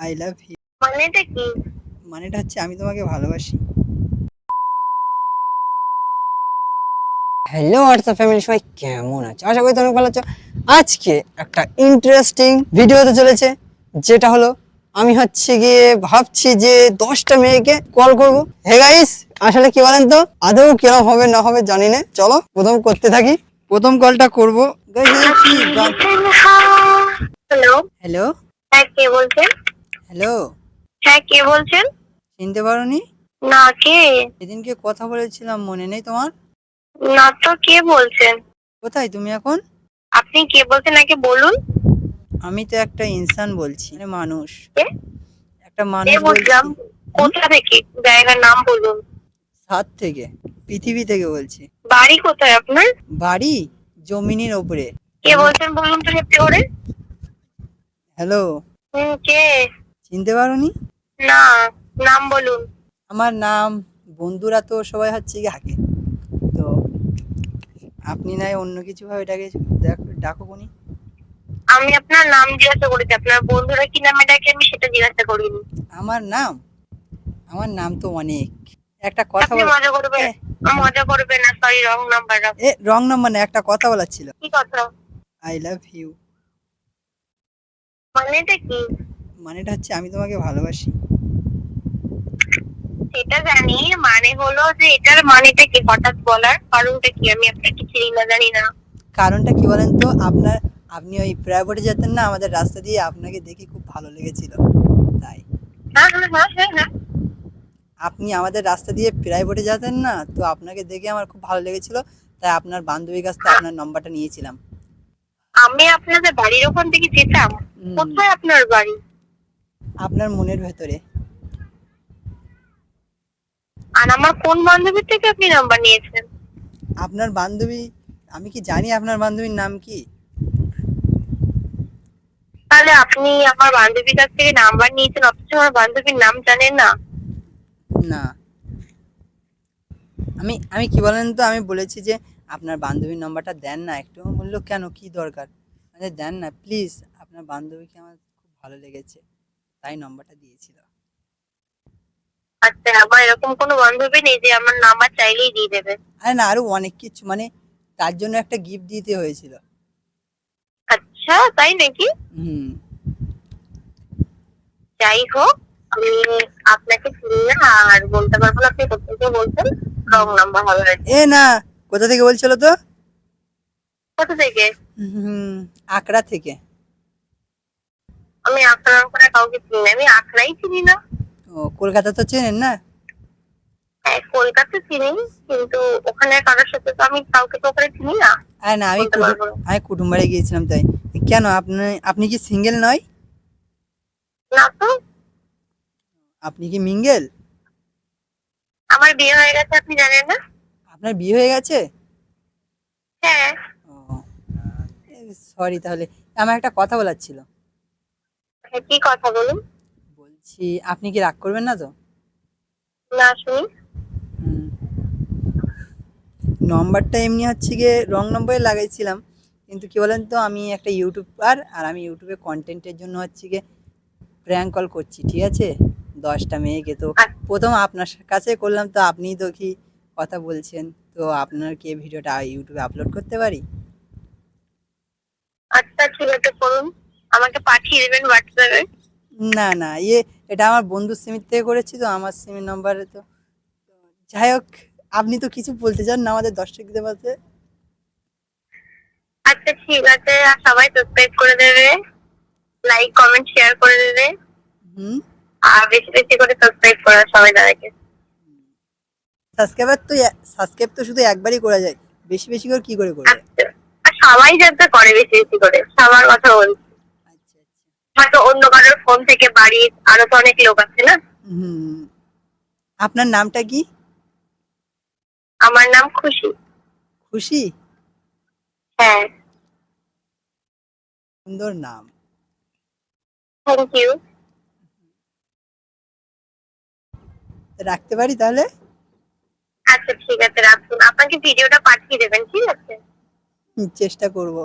I love you মানেটা কি? মানেটা হচ্ছে আমি তোমাকে ভালোবাসি। হ্যালো হোয়াটসঅ্যাপ ফ্যামিলি সবাই কেমন আছে? আশা করি তোমরা ভালো আছো। আজকে একটা ইন্টারেস্টিং ভিডিও হতে চলেছে যেটা হলো আমি হচ্ছে গিয়ে ভাবছি যে দশটা মেয়েকে কল করব। হে গাইস আসলে কি বলেন তো? আদৌ কিরম হবে না হবে জানি না। চলো প্রথম করতে থাকি। প্রথম কলটা করব। হ্যালো হ্যালো হ্যাঁ কে বলছেন? হ্যালো? হ্যাঁ কে বলছেন? চিনতে পারোনি? না কে? সেদিনকে কথা বলেছিলাম মনে নেই তোমার? না তো কে বলছেন? কোথায় তুমি এখন? আপনি কে বলছেন আগে বলুন। আমি তো একটা ইনসান বলছি মানে মানুষ। কে? একটা মানুষ বুঝলাম বলছি। কোথা থেকে? জায়গার নাম বলুন। সাত থেকে পৃথিবী থেকে বলছি। বাড়ি কোথায় আপনার? বাড়ি জমিনের ওপরে। কে বলছেন বলুন তো সত্যি করে। হ্যালো? হুম কে? চিনতে পারোনি? না নাম বলুন। আমার নাম বন্ধুরা তো সবাই হচ্ছে কি হাকে। তো আপনি নাই অন্য কিছু ভাবে এটাকে ডাকো কোনি। আমি আপনার নাম জিজ্ঞাসা করেছি আপনার বন্ধুরা কি নামে ডাকে আমি সেটা জিজ্ঞাসা করিনি। আমার নাম? আমার নাম তো অনেক। একটা কথা আপনি মজা করবেন মজা করবেন না সরি রং নাম্বার এ রং নাম্বার না একটা কথা বলার ছিল। কি কথা? আই লাভ ইউ মানেটা কি? মানেটা হচ্ছে আমি তোমাকে ভালোবাসি। সেটা জানি মানে হলো যে এটার মানেটা কি হঠাৎ বলার? কারণটা কি? আমি আপনাকে চিনি না জানি না। কারণটা কি বলেন তো? আপনার আপনি ওই প্রাইভেটে যেতেন না আমাদের রাস্তা দিয়ে আপনাকে দেখে খুব ভালো লেগেছিল তাই। হ্যাঁ হ্যাঁ হ্যাঁ আপনি আমাদের রাস্তা দিয়ে প্রাইভেটে যেতেন না তো আপনাকে দেখে আমার খুব ভালো লেগেছিল তাই আপনার বান্ধবীর কাছ থেকে আপনার নম্বরটা নিয়েছিলাম। আমি আপনাদের বাড়ির ওখান থেকে যেতাম। কোথায় আপনার বাড়ি? আপনার মনের ভেতরে? আর আমার কোন বান্ধবীর থেকে আপনি নাম্বার নিয়েছেন? আপনার বান্ধবী আমি কি জানি আপনার বান্ধবীর নাম কি? তাহলে আপনি আমার বান্ধবীর কাছ থেকে নাম্বার নিয়েছেন অথচ আমার বান্ধবীর নাম জানেন না। না। আমি আমি কি বলেন তো আমি বলেছি যে আপনার বান্ধবীর নাম্বারটা দেন না একটু বলল কেন কি দরকার? মানে দেন না প্লিজ আপনার বান্ধবীকে আমার খুব ভালো লেগেছে। তাই নম্বরটা দিয়েছিল। আচ্ছা আমার এরকম কোনো বান্ধবী নেই যে আমার নাম্বার চাইলেই দিয়ে দেবে? আরে না আরও অনেক কিছু মানে তার জন্য একটা গিফট দিতে হয়েছিল। আচ্ছা তাই নাকি? হুম। যাই হোক আমি আপনাকে চিনি না আর বলতে পারব না আপনি কোথা থেকে বলছেন? রং নাম্বার হবে। এ না কোথা থেকে বলছিল তো? কোথা থেকে? হুম আকড়া থেকে। আমি আখড়া করে কাউকে চিনি না। আমি আখড়াই চিনি না। ও কলকাতা তো চেনেন না? হ্যাঁ কলকাতা চিনি কিন্তু ওখানে কারোর সাথে তো আমি কাউকে তো ওখানে চিনি না। আরে না আমি বলতে কুটুম- পারব না। আমি কুটুম গিয়েছিলাম তাই। কেন আপনি আপনি কি সিঙ্গেল নয়? না তো। আপনি কি মিঙ্গেল? আমার বিয়ে হয়ে গেছে আপনি জানেন না? আপনার বিয়ে হয়ে গেছে? হ্যাঁ। ও সরি তাহলে। আমার একটা কথা বলার ছিল। কি কথা বলুন? বলছি আপনি কি রাগ করবেন না তো? না শুনি নম্বরটা এমনি হচ্ছে গিয়ে রং নম্বরে লাগাইছিলাম কিন্তু কি বলেন তো আমি একটা ইউটিউবার আর আমি ইউটিউবে কন্টেন্টের জন্য হচ্ছে গিয়ে প্র্যাঙ্ক কল করছি ঠিক আছে? দশটা মেয়েকে তো আচ্ছা। প্রথম আপনার কাছে করলাম তো আপনিই তো কি কথা বলছেন? তো আপনার কি ভিডিওটা ইউটিউবে আপলোড করতে পারি? আচ্ছা ঠিক আছে করুন। আমাকে পাঠিয়ে দেবেন হোয়াটসঅ্যাপে না না ইয়ে এটা আমার বন্ধুর সিমের থেকে করেছি তো আমার সিমের নম্বরে তো। যাই হোক আপনি তো কিছু বলতে চান না আমাদের দর্শকদের বলতে আচ্ছা ঠিক আছে আর সবাই সাবস্ক্রাইব করে দেবে। লাইক কমেন্ট শেয়ার করে দেবে। হুম। আর বেশি বেশি করে সাবস্ক্রাইব করে সবাই দাদাকে সাবস্ক্রাইবার তো সাবস্ক্রাইব তো শুধু একবারই করা যায়। বেশি বেশি করে কি করে করবে? আচ্ছা সবাই যাতে করে বেশি বেশি করে সবার কথা বলছি। হয়তো অন্য কারোর ফোন থেকে বাড়ির আরও তো অনেক লোক আছে না? হুম। আপনার নামটা কি? আমার নাম খুশি। খুশি? হ্যাঁ। সুন্দর নাম। থ্যাংক ইউ রাখতে পারি তাহলে? আচ্ছা ঠিক আছে রাখুন। আপনাকে ভিডিওটা পাঠিয়ে দেবেন ঠিক আছে? চেষ্টা করব।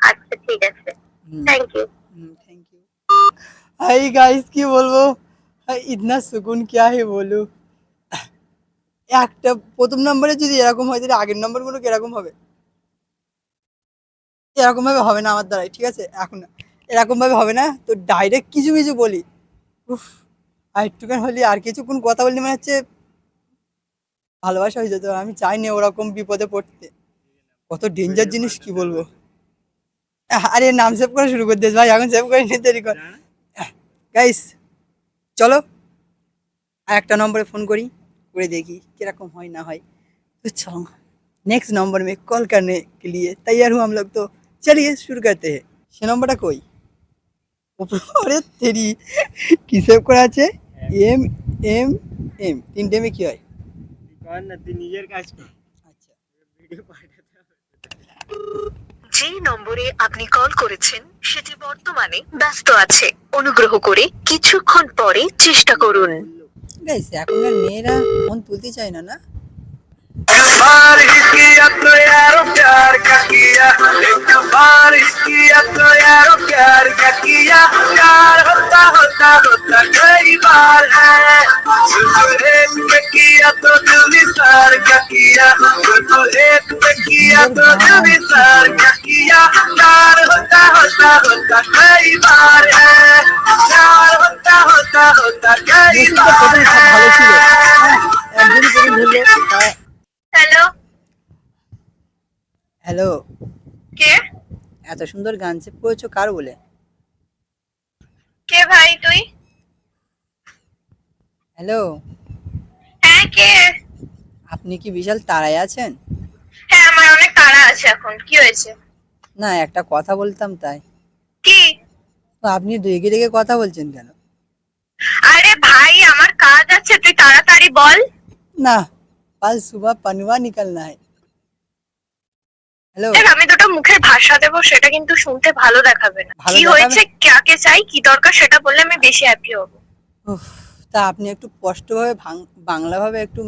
আচ্ছা ঠিক আছে। Thank you thank you hi guys কি বলবো হাই, ইতনা সুকুন क्या है বলু একটা প্রথম নম্বরে যদি এরকম হয় তাহলে আগের নম্বরগুলো কিরকম হবে এরকম ভাবে হবে না আমার দ্বারাই ঠিক আছে এখন এরকম ভাবে হবে না তো ডাইরেক্ট কিছু কিছু বলি উফ আর একটুখানি হলে আর কিছুক্ষণ কথা বললে মনে হচ্ছে ভালোবাসা হয়ে যেত আমি চাইনি ওরকম বিপদে পড়তে কত ডেঞ্জার জিনিস কি বলবো আরে নাম সেভ করা শুরু করে দিস ভাই এখন সেভ করে নিতে দেরি কর গাইস चलो আর একটা নম্বরে ফোন করি করে দেখি किरकम হয় না হয় तो चलो नेक्स्ट नंबर में कॉल करने के लिए तैयार हूँ हम लोग तो चलिए शुरू करते हैं সে নম্বরটা কই ওপরে তেরি কি সেভ করা আছে এম এম এম তিনটে এমে কি হয় কর না তুই নিজের কাজ কর আচ্ছা ভিডিও পাঠাতে হবে যে নম্বরে আপনি কল করেছেন সেটি বর্তমানে ব্যস্ত আছে অনুগ্রহ করে কিছুক্ষণ পরে চেষ্টা করুন গাইস এখনকার মেয়েরা ফোন তুলতে চায় না না बार ही किया तो यारो प्यार का किया एक बार ही किया तो यारो प्यार का किया प्यार होता होता होता कई बार है सिर्फ एक पे किया तो दिल निसार का किया सिर्फ एक पे किया तो दिल निसार का किया प्यार होता होता होता कई बार है प्यार होता होता होता कई মেসেজটা প্রথমে সব ভালো ছিল बार है হ্যাঁ, একজনই করে ধরলো হ্যালো হ্যালো কে এত সুন্দর গান সেভ করেছো কার বলে কে ভাই তুই হ্যালো হ্যাঁ কে আপনি কি বিশাল তাড়ায় আছেন? হ্যাঁ আমার অনেক তাড়া আছে এখন। কি হয়েছে? না একটা কথা বলতাম তাই। কি? তো আপনি রেগে রেগে কথা বলছেন কেন? আরে ভাই আমার কাজ আছে তুই তাড়াতাড়ি বল। না কাল সুবহ পানওয়া নিকলনা है হ্যালো। দেখ আমি দুটো মুখের ভাষা দেবো সেটা কিন্তু শুনতে ভালো দেখাবে না। ভালো কি দেখাবে? হয়েছে কাকে চাই কি দরকার সেটা বললে আমি বেশি হ্যাপি হব। উফ, তা আপনি একটু স্পষ্টভাবে ভাং- বাংলাভাবে একটু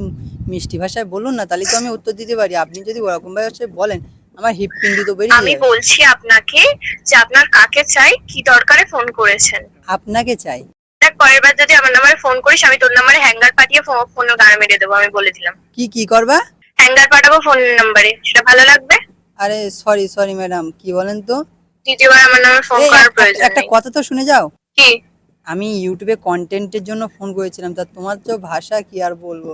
মিষ্টি ভাষায় বলুন না তাহলে তো আমি উত্তর দিতে পারি। আপনি যদি ওরকম ভাবে বলেন আমার হিপ পিন্ডি তো বেরিয়ে আমি। বলছি আপনাকে যে আপনার কাকে চাই কি দরকারে ফোন করেছেন। আপনাকে চাই। দেখ পরের বার যদি আমার নাম্বারে ফোন করিস আমি তোর নাম্বারে হ্যাঙ্গার পাঠিয়ে ফোনের গান মেরে দেবো আমি বলে দিলাম। কি কি করবা? হ্যাঙ্গার পাঠাবো ফোন নাম্বারে সেটা ভালো লাগবে? আরে সরি সরি ম্যাডাম কি বলেন তো? দ্বিতীয়বার আমার নামে ফোন এই, করার একটা- প্রয়োজন একটা নেই। কথা তো শুনে যাও। কি? আমি ইউটিউবে কন্টেন্টের জন্য ফোন করেছিলাম তা তোমার তো ভাষা কি আর বলব?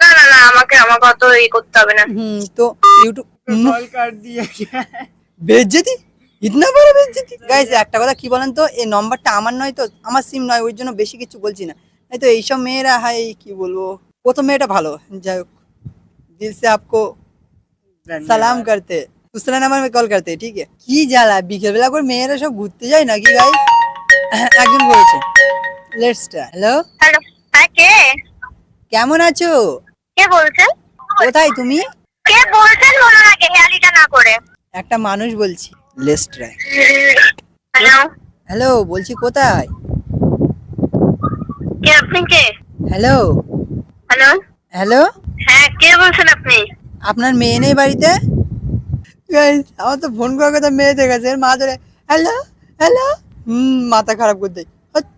না না না আমাকে আমাকে অত ই করতে হবে না হুম তো ইউটিউব কল কাট দিয়ে বেজ্জতি ইতনা বড় বেজ্জতি গাইস একটা কথা কি বলেন তো এই নম্বরটা আমার নয় তো আমার সিম নয় ওই জন্য বেশি কিছু বলছি না এই তো এইসব মেয়েরা হাই কি বলবো প্রথম মেয়েটা ভালো যাই হোক দিল সে আপকো সালাম করতে दूसरा নাম্বার में কল করতে ঠিক আছে কি জ্বালা বিকেল বেলা করে মেয়েরা সব ঘুরতে যায় নাকি গাইস একজন বলেছে লেটস হ্যালো হ্যালো হ্যাঁ কে কেমন আছো কে বলছেন? কোথায় তুমি? কে বলছেন বলুন আগে হেয়ালিটা না করে। একটা মানুষ বলছি লেটস ট্রাই হ্যালো হ্যালো বলছি কোথায়? কে আপনি কে? হ্যালো হ্যালো হ্যালো হ্যাঁ কে বলছেন আপনি? আপনার মেয়ে নেই বাড়িতে? গাইস আমার তো ফোন করার কথা মেয়ে দেখেছে মা ধরে হ্যালো হ্যালো হুম মাথা খারাপ করতে